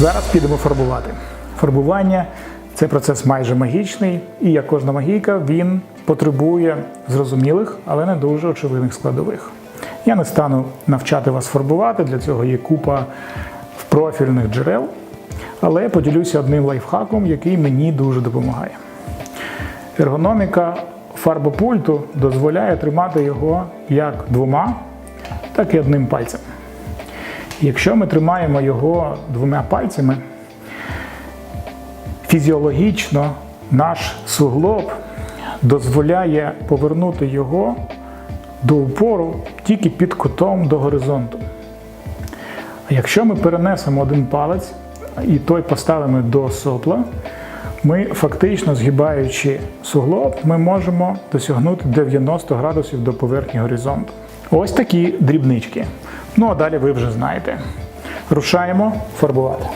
Зараз підемо фарбувати. Фарбування це процес майже магічний, і як кожна магійка, він потребує зрозумілих, але не дуже очевидних складових. Я не стану навчати вас фарбувати, для цього є купа профільних джерел, але поділюся одним лайфхаком, який мені дуже допомагає. Ергономіка фарбопульту дозволяє тримати його як двома, так і одним пальцем. Якщо ми тримаємо його двома пальцями, фізіологічно наш суглоб дозволяє повернути його до упору тільки під кутом до горизонту. А якщо ми перенесемо один палець і той поставимо до сопла, ми фактично згибаючи суглоб, ми можемо досягнути 90 градусів до поверхні горизонту. Ось такі дрібнички. Ну а далі ви вже знаєте. Рушаємо фарбувати.